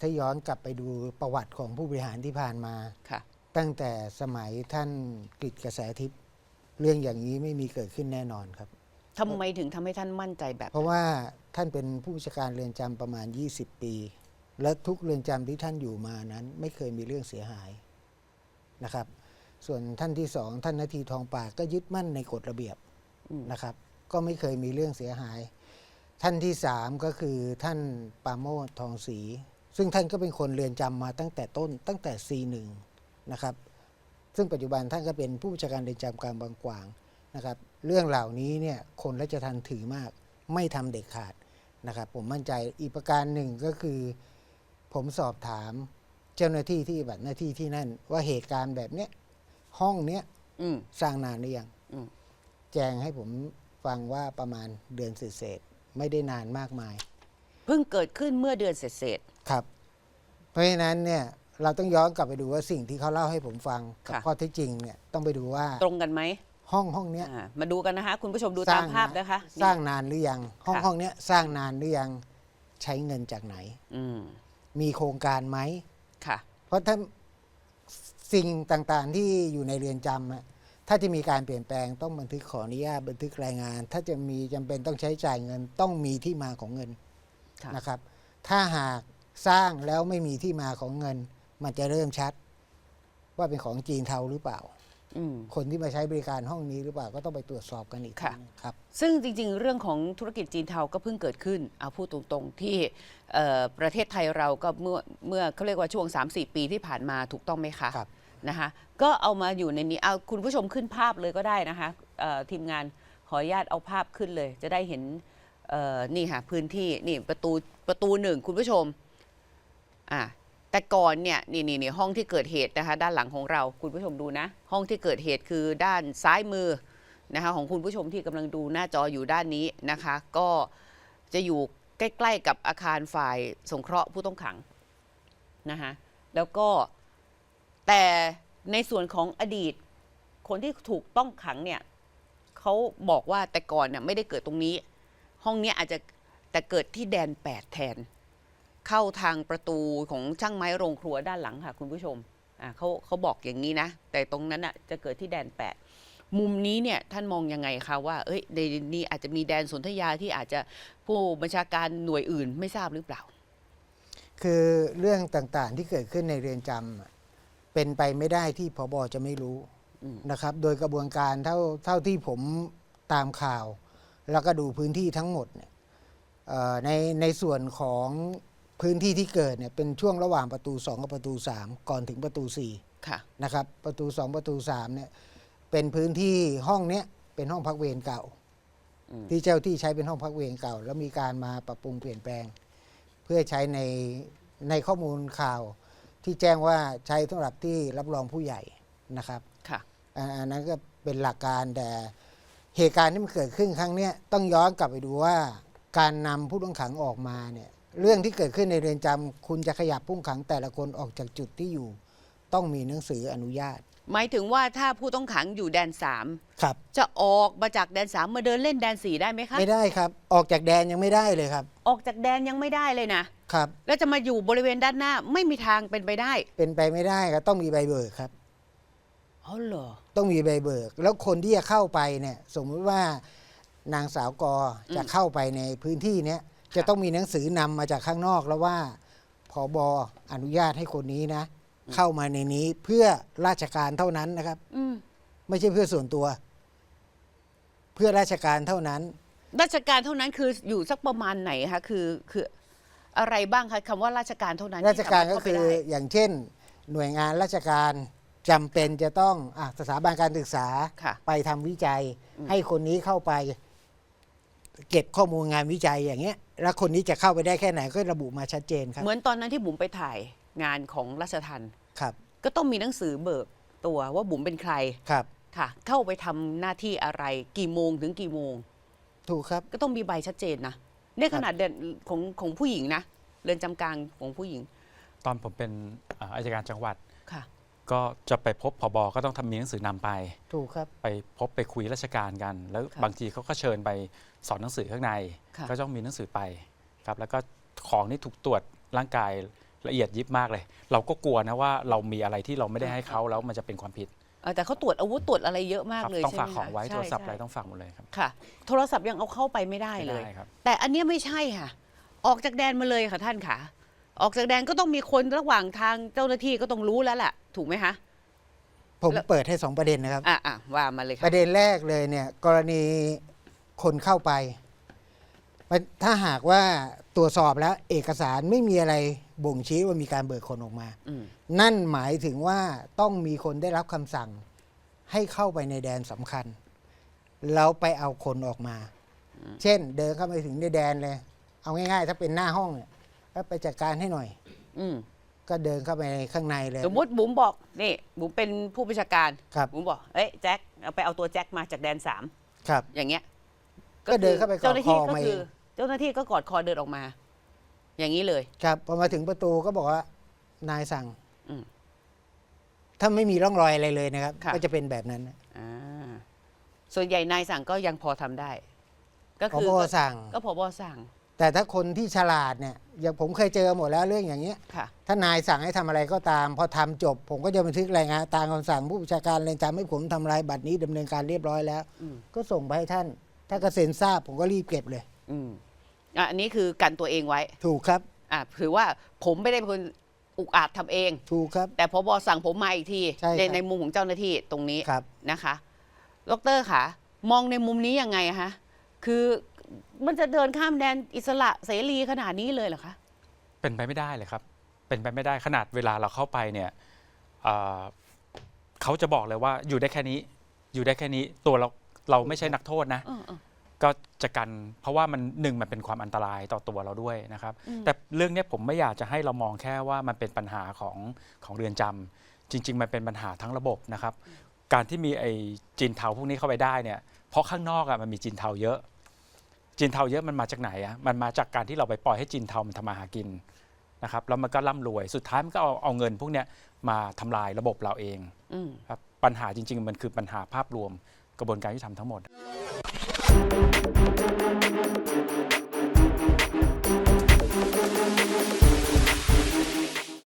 ถ้าย้อนกลับไปดูประวัติของผู้บริหารที่ผ่านมา ค่ะ ตั้งแต่สมัยท่านกฤษกระแสทิพย์เรื่องอย่างนี้ไม่มีเกิดขึ้นแน่นอนครับ ทำไมถึงทำให้ท่านมั่นใจแบบเพราะว่าท่านเป็นผู้บัญชาการเรือนจำประมาณ 20 ปี และทุกเรือนจำที่ท่านอยู่มานั้น ไม่เคยมีเรื่องเสียหายนะครับ ส่วนท่านที่สองท่านนาทีทองปากก็ยึดมั่นในกฎระเบียบอืมนะครับ ก็ไม่เคยมีเรื่องเสียหาย ท่านที่สามก็คือท่านปราโมททองศรี ซึ่งท่านก็เป็นคนเรือนจำมาตั้งแต่ต้นตั้งแต่ C1 นะครับ ซึ่งปัจจุบันท่านก็เป็นผู้บัญชาการเรือนจำกลางบางกวางนะครับ เรื่องเหล่านี้เนี่ยคนราชทันถือมากไม่ทำเด็ดขาดนะครับ ผมมั่นใจอีกประการหนึ่งก็คือ ผมสอบถามเจ้าหน้าที่ที่ปฏิบัติหน้าที่ที่นั่น ว่าเหตุการณ์แบบเนี้ยห้องเนี้ยอืมสร้างนานหรือยังอืมแจ้งให้ผมฟังว่าประมาณเดือนเศษๆไม่ได้นานมากมาย เพิ่งเกิดขึ้นเมื่อเดือนเศษครับ เพราะฉะนั้นเนี่ยเราต้องย้อนกลับไปดูว่าสิ่งที่เขาเล่าให้ผมฟังกับค่ะ ข้อเท็จจริงเนี่ยต้องไปดูว่าๆตรงกันไหมห้องห้องเนี้ยอ่ามาดูกันนะคะ คุณผู้ชมดูสตาร้ามงภาพนะคะสร้างนานหรือยัง ห้องค่ะห้องเนี้ยสร้างนานหรือยังใช้เงินจากไหน อืมมีโครงการไหม ค่ะ เพราะถ้าสิ่งต่างๆที่อยู่ในเรือนจำอะถ้าจะมีการเปลี่ยนแปลงต้องบันทึกขออนุญาตบันทึกรายงาน ถ้าจะมีจำเป็นต้องใช้จ่ายเงินต้องมีที่มาของเงินค่ะ นะครับ ถ้าหาก สร้างแล้วไม่มีที่มาของเงิน มันจะเริ่มชัด ว่าเป็นของจีนเทาหรือเปล่าอืมคนที่มาใช้บริการห้องนี้หรือเปล่าก็ต้องไปตรวจสอบกันอีกค่ะทีนึงครับ ซึ่งจริง ๆ เรื่องของธุรกิจจีนเทาก็เพิ่งเกิดขึ้นเอาพูดตรงๆ ที่เอ่อประเทศไทยเราก็เมื่อเมื่อเขาเรียกว่าช่วง 3-4 ปีที่ผ่านมาถูกต้องไหมคะครับนะคะก็เอามาอยู่ในนี้เอาคุณผู้ชมขึ้นภาพเลยก็ได้นะคะเอ่อทีมงานขออนุญาตเอาภาพขึ้นเลย จะได้เห็นเอ่อนี่ค่ะพื้นที่นี่ประตูประตูหนึ่งคุณผู้ชม อะแต่ก่อนเนี่ยนี่นี่นี่ห้องที่เกิดเหตุนะคะ ด้านหลังของเราคุณผู้ชมดูนะ ห้องที่เกิดเหตุคือด้านซ้ายมือนะคะของคุณผู้ชมที่กำลังดูหน้าจออยู่ด้านนี้นะคะ ก็จะอยู่ใกล้ ๆ กับอาคารฝ่ายสงเคราะห์ผู้ต้องขังนะคะแล้วก็แต่ในส่วนของอดีต คนที่ถูกต้องขังเนี่ยเขาบอกว่าแต่ก่อนเนี่ยไม่ได้เกิดตรงนี้ ห้องนี้อาจจะแต่เกิดที่แดน 8 แทน เข้าทางประตูของช่างไม้โรงครัวด้านหลังค่ะ คุณผู้ชมอ่าเขาเขาบอกอย่างนี้นะ แต่ตรงนั้นอะจะเกิดที่แดน8มุมนี้เนี่ยท่านมองยังไงคะว่าเอ้ยในนี้อาจจะมีแดนสนธยาที่อาจจะผู้บัญชาการหน่วยอื่นไม่ทราบหรือเปล่า คือเรื่องต่างๆที่เกิดขึ้นในเรือนจำอะเป็นไปไม่ได้ที่พบจะไม่รู้อืม นะครับ โดยกระบวนการเท่าเท่าที่ผมตามข่าว แล้วก็ดูพื้นที่ทั้งหมดเนี่ยเอ่อในในส่วนของ พื้นที่ที่เกิดเนี่ยเป็นช่วงระหว่างประตู 2 กับประตู 3 ก่อนถึงประตู4ค่ะนะครับประตู 2 ประตู3เนี่ยเป็นพื้นที่ห้องเนี้ยเป็นห้องพักเวรเก่า อืมที่เจ้าที่ใช้เป็นห้องพักเวรเก่า แล้วมีการมาปรับปรุงเปลี่ยนแปลง เพื่อใช้ในในข้อมูลข่าวที่แจ้งว่าใช้สำหรับที่รับรองผู้ใหญ่นะครับ ค่ะอันอันนั้นก็เป็นหลักการแต่เหตุการณ์ที่มันเกิดขึ้นครั้งเนี้ยต้องย้อนกลับไปดูว่าการนำผู้ต้องขังออกมาเนี่ย เรื่องที่เกิดขึ้นในเรือนจำคุณจะขยับผู้ต้องขังแต่ละคนออกจากจุดที่อยู่ ต้องมีหนังสืออนุญาต หมายถึงว่าถ้าผู้ต้องขังอยู่แดนสามครับ จะออกมาจากแดนสามมาเดินเล่นแดนสี่ได้ไหมคะไม่ได้ครับ ออกจากแดนยังไม่ได้เลยครับ ออกจากแดนยังไม่ได้เลยนะครับ แล้วจะมาอยู่บริเวณด้านหน้าไม่มีทางเป็นไปได้ เป็นไปไม่ได้ครับต้องมีใบเบิกครับอ๋อเหรอต้องมีใบเบิก แล้วคนที่จะเข้าไปเนี่ย สมมติว่านางสาวกอจะอืมเข้าไปในพื้นที่เนี้ย จะต้องมีหนังสือนำมาจากข้างนอกแล้วว่าผอบออนุญาตให้คนนี้นะ เข้ามาในนี้เพื่อราชการเท่านั้นนะครับ อืมไม่ใช่เพื่อส่วนตัว เพื่อราชการเท่านั้น ราชการเท่านั้นคืออยู่สักประมาณไหนคะคือคืออะไรบ้างคะคำว่าราชการเท่านั้นราชการที่ก็สมถคือเข้าไปได้อย่างเช่น หน่วยงานราชการจำเป็นจะต้องอะสถาบันการศึกษา ค่ะ ไปทำวิจัยอืมให้คนนี้เข้าไป เก็บข้อมูลงานวิจัยอย่างเงี้ย แล้วคนนี้จะเข้าไปได้แค่ไหนก็ระบุมาชัดเจนครับเหมือนตอนนั้นที่บุ๋มไปถ่ายงานของราชทันครับ ก็ต้องมีหนังสือเบิกตัวว่าบุ๋มเป็นใครครับค่ะ เข้าไปทำหน้าที่อะไรกี่โมงถึงกี่โมง ถูกครับก็ต้องมีใบชัดเจนนะเนี่ยครัขบนาดเด่นของของผู้หญิงนะเรือนจำกลางของผู้หญิง ตอนผมเป็นอ่าอายการจังหวัดค่ะ ก็จะไปพบพบก็ต้องทำมีหนังสือนำไป ถูกครับ ไปพบไปคุยราชการกัน แล้วครับบางทีเขาก็เชิญไปสอนหนังสือข้างใน ค่ะ ก็ต้องมีหนังสือไปครับ แล้วก็ของที่ถูกตรวจร่างกายละเอียดยิบมากเลย เราก็กลัวนะว่าเรามีอะไรที่เราไม่ได้ให้เขาแล้วมันจะเป็นความผิดเอ่อแต่เขาตรวจอาวุธตรวจอะไรเยอะมากครับเลยต้องใช่ไหมฝากของไว้คะโทรศัพท์ใช่อะไรใช่ต้องฝากหมดเลยครับค่ะ โทรศัพท์ยังเอาเข้าไปไม่ได้ไม่เลยได้ครับ แต่อันเนี้ยไม่ใช่ค่ะ ออกจากแดนมาเลยค่ะท่านค่ะ ออกจากแดนก็ต้องมีคนระหว่างทางเจ้าหน้าที่ก็ต้องรู้แล้วแหละถูกไหมคะผมแล้วเปิดให้สองประเด็นนะครับ อะอะว่ามาเลยปค่ะระเด็นแรกเลยเนี่ยกรณีคนเข้าไปมันถ้าหากว่าตรวจสอบแล้วเอกสารไม่มีอะไรบ่งชี้ว่ามีการเบิกคนออกมา อืมนั่นหมายถึงว่าต้องมีคนได้รับคำสั่ง ให้เข้าไปในแดนสำคัญ แล้วไปเอาคนออกมา เช่น เดินเข้าไปถึงในแดนเลย เอาง่ายๆ ถ้าเป็นหน้าห้องเนี่ย ก็ไปจัดการให้หน่อย อืมก็เดินเข้าไปข้างในเลย สมมติบุ๋มบอกนี่บุ๋มเป็นผู้บัญชาการครับ บุ๋มบอกเอ้ยแจ็คเอาไปเอาตัวแจ็คมาจากแดนสามครับ อย่างเงี้ยก็เดินเข้าไปกอดเจ้าหน้าที่คอก็มาคือเองเจ้าหน้าที่ก็กอดคอเดินออกมา อย่างนี้เลย ครับพอมาถึงประตูก็บอกว่านายสั่งอืมถ้าไม่มีร่องรอยอะไรเลยนะครับ ค่ะ ก็จะเป็นแบบนั้นอ่าส่วนใหญ่นายสั่งก็ยังพอทำได้ ก็พอคือพอสั่งก็พบสั่ง แต่ถ้าคนที่ฉลาดเนี่ยอย่างผมเคยเจอหมดแล้วเรื่องอย่างเงี้ยค่ะ ถ้านายสั่งให้ทำอะไรก็ตาม พอทำจบ ผมก็จะบันทึกรายงานตามคำสั่งผู้บัญชาการเรือนจำให้ผมทำลายบัตรนี้ดำเนินการเรียบร้อยแล้ว อืม ก็ส่งไปให้ท่าน ถ้ากระเซ็นทราบผมก็รีบเก็บเลย อืมอะอันนี้คือกันตัวเองไว้ ถูกครับ อะถือว่าผมไม่ได้เป็นคนอุกอาจทำเอง ถูกครับ แต่พบสั่งผมมาอีกทีใช่ครับ ในในมุมของเจ้าหน้าที่ตรงนี้ครับ นะคะดรค่ะ มองในมุมนี้ยังไงคะคือ มันจะเดินข้ามแดนอิสระเสรีขนาดนี้เลยเหรอคะ เป็นไปไม่ได้เลยครับ เป็นไปไม่ได้ขนาดเวลาเราเข้าไปเนี่ยเอ่อเขาจะบอกเลยว่าอยู่ได้แค่นี้ อยู่ได้แค่นี้ตัวเราเราไม่ใช่นักโทษนะ เออเออ ก็จะกันเพราะว่ามันหนึ่งมันเป็นความอันตรายต่อตัวเราด้วยนะครับ อืม แต่เรื่องเนี้ยผมไม่อยากจะให้เรามองแค่ว่ามันเป็นปัญหาของของเรือนจำจริง ๆ มันเป็นปัญหาทั้งระบบนะครับ การที่มีไอ้จีนเทาพวกนี้เข้าไปได้เนี่ยเพราะข้างนอกอะมันมีจีนเทาเยอะ จีนเทาเยอะมันมาจากไหนอะมันมาจากการที่เราไปปล่อยให้จีนเทามันทำมาหากินนะครับแล้วมันก็ร่ำรวยสุดท้ายมันก็เอาเอาเงินพวกเนี้ยมาทำลายระบบเราเองอืม ครับปัญหาจริง ๆ มันคือปัญหาภาพรวมกระบวนการยุติธรรมทั้งหมด